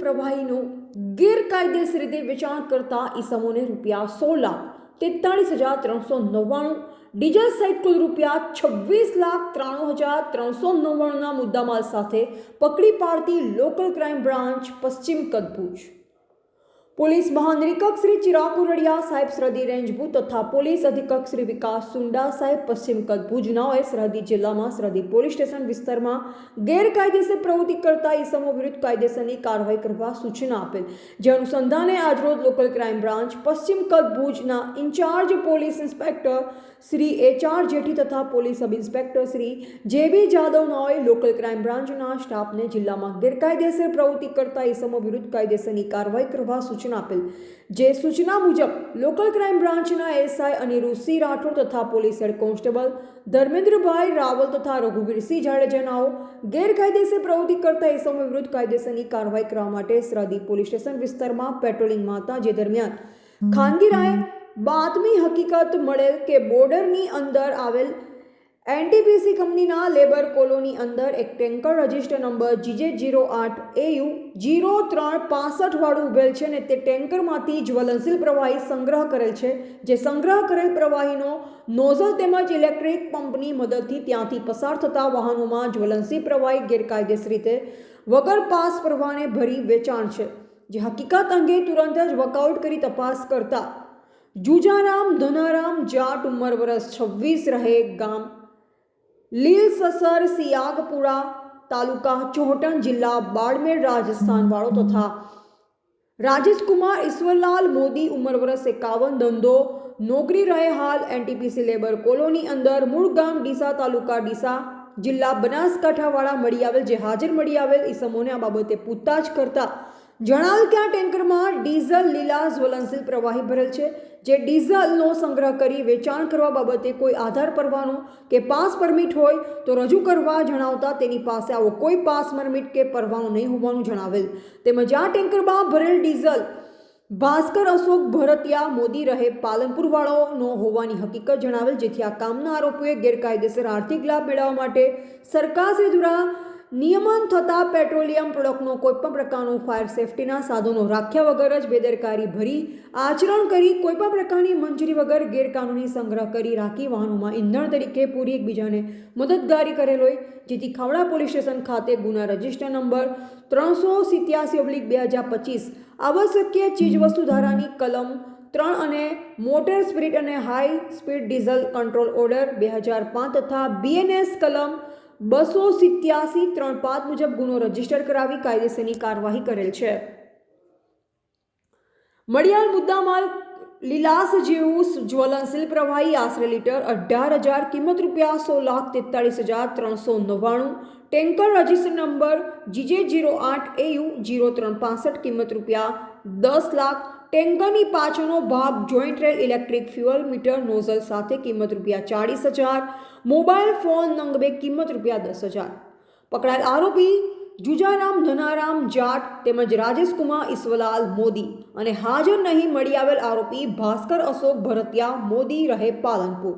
પ્રવાહીનું ગેરકાયદેસર રીતે વેચાણ કરતા ઈસમોને રૂપિયા સોળ લાખ તેતાળીસ હજાર ત્રણસો નવ્વાણું, ડીઝલ સહિત રૂપિયા છવ્વીસ લાખ ત્રાણું હજાર ત્રણસો નવ્વાણુંના મુદ્દામાલ સાથે પકડી પાડતી લોકલ ક્રાઇમ બ્રાન્ચ પશ્ચિમ કચ્છ ભુજ પોલીસ મહાનિરીક્ષક શ્રી ચિરાગ કુરડિયા સાહેબ સરહદી રેન્જ ભુજ તથા પોલીસ અધિક્ષક શ્રી વિકાસ સુંડા સાહેબ પશ્ચિમ કચ્છ ભુજનાઓએ સરહદી જિલ્લામાં સરહદી પોલીસ સ્ટેશન વિસ્તારમાં ગેરકાયદેસર પ્રવૃત્તિ કરતા ઈસમો વિરુદ્ધ કાયદેસરની કાર્યવાહી કરવા સૂચના આપેલ જે અનુસંધાને આજરોજ લોકલ ક્રાઇમ બ્રાન્ચ પશ્ચિમ કચ્છ ભુજના in charge police inspector Shri H R Jethi તથા પોલીસ સબ ઇન્સ્પેક્ટર શ્રી જે બી જાદવનાઓએ લોકલ ક્રાઇમ બ્રાન્ચના સ્ટાફને જિલ્લામાં ગેરકાયદેસર પ્રવૃત્તિ કરતા ઈસમો વિરુદ્ધ કાયદેસરની કાર્યવાહી કરવા સૂચના આપેલ. જે સૂચના મુજબ, લોકલ ક્રાઇમ બ્રાન્ચના એસઆઈ અનિરુદ્ધસિંહ રાઠોડ તથા police head constable Dharmendrabhai Raval તથા રઘુવીરસિંહ જાડેજાનાઓ ગેરકાયદેસર પ્રવૃત્તિ કરતા ઈસમો વિરુદ્ધ કાયદેસરની કાર્યવાહી કરવા માટે સરહદી પોલીસ સ્ટેશન વિસ્તારમાં પેટ્રોલિંગમાં હતા જે દરમિયાન ખાનગી રાય બાતમી હકીકત મળેલ કે બોર્ડરની અંદર આવેલ એનટીપીસી કંપનીના લેબર કોલોની અંદર એક tanker register number G J zero આઠ એયુ જીરો ત્રણ પાસઠવાળું ઉભેલ છે અને તે ટેન્કરમાંથી જ્વલનશીલ પ્રવાહી સંગ્રહ કરેલ છે, જે સંગ્રહ કરેલ પ્રવાહીનો નોઝલ તેમજ ઇલેક્ટ્રિક પંપની મદદથી ત્યાંથી પસાર થતા વાહનોમાં જ્વલનશીલ પ્રવાહી ગેરકાયદેસર રીતે વગર પાસ પ્રવાહને ભરી વેચાણ છે, જે હકીકત અંગે તુરંત જ વર્કઆઉટ કરી તપાસ કરતા. જુજારામ ધનારામ જાટ ઉંમર વર્ષ છવ્વીસ રહે ગામ લીલ સસર સિયાગપુરા તાલુકા ચોહટન જિલ્લા બાડમેર રાજસ્થાન વાળો તથા રાજેશકુમાર ઈશ્વરલાલ મોદી ઉંમર વર્ષ એકાવન, ધંધો, નોકરી રહે હાલ એનટીપીસી લેબર કોલોની અંદર, મૂળ ગામ ડીસા તાલુકા ડીસા જિલ્લા બનાસકાંઠાવાળા મળી આવેલ, જે હાજર મળી આવેલ ઈસમોને આ બાબતે પૂછતાછ કરતા જણાવેલ કે આ ટેન્કરમાં ડીઝલ લીલા જ્વલનશીલ પ્રવાહી ભરેલ છે. જે ડીઝલનો સંગ્રહ કરી વેચાણ કરવા બાબતે કોઈ આધાર પરવાનો કે પાસ પરમિટ હોય તો રજૂ કરવા જણાવતા તેની પાસે આવો કોઈ પાસ પરમિટ કે પરવાનો નહીં હોવાનું જણાવેલ. તેમજ આ ટેન્કરમાં ભરેલ ડીઝલ ભાસ્કર અશોક ભરતિયા મોદી રહે પાલનપુરવાળાનો હોવાની હકીકત જણાવેલ, જેથી આ કામના આરોપીએ ગેરકાયદેસર આર્થિક લાભ મેળવવા માટે સરકારશ્રી દ્વારા નિયમન થતાં પેટ્રોલિયમ પ્રોડક્ટનો કોઈપણ પ્રકારનો ફાયર સેફટીના સાધનો રાખ્યા વગર જ બેદરકારી ભરી, આચરણ કરી કોઈપણ પ્રકારની મંજૂરી વગર ગેરકાનૂની સંગ્રહ કરી રાખી વાહનોમાં ઇંધણ તરીકે પૂરી એકબીજાને મદદગારી કરેલ હોય, જેથી ખાવડા પોલીસ સ્ટેશન ખાતે ગુના રજિસ્ટર નંબર ત્રણસો સિત્યાસી ઓબ્લિક બે હજાર પચીસ, આવશ્યકીય ચીજવસ્તુ ધારાની કલમ ત્રણ અને મોટર સ્પીડ અને high speed diesel control order બે હજાર પાંચ તથા બીએનએસ કલમ બસો સિત્યાસી ત્રણ પાંચ મુજબ ગુનો રજિસ્ટર કરાવી કાયદેસરની કાર્યવાહી કરેલ છે. મળિયાલ મુદ્દામાલ લીલાસ જેવું જ્વલનશીલ પ્રવાહી આશરે લીટર અઢાર હજાર કિંમત રૂપિયા સો લાખ તેતાળીસ હજાર ત્રણસો નવ્વાણું. Tanker register number G J zero આઠ એયુ જીરો ત્રણ પાસઠ કિંમત રૂપિયા દસ લાખ ટેન્કરની પાછળનો ભાગ joint rail electric fuel meter nozzle સાથે કિંમત રૂપિયા ચાળીસ હજાર મોબાઈલ ફોન નંગ બે કિંમત રૂપિયા દસ હજાર. પકડાયેલ આરોપી જુજારામ ધનારામ જાટ તેમજ રાજેશકુમાર ઈશ્વલાલ મોદી અને હાજર નહીં મળી આવેલ આરોપી ભાસ્કર અશોક ભરતિયા મોદી રહે પાલનપુર.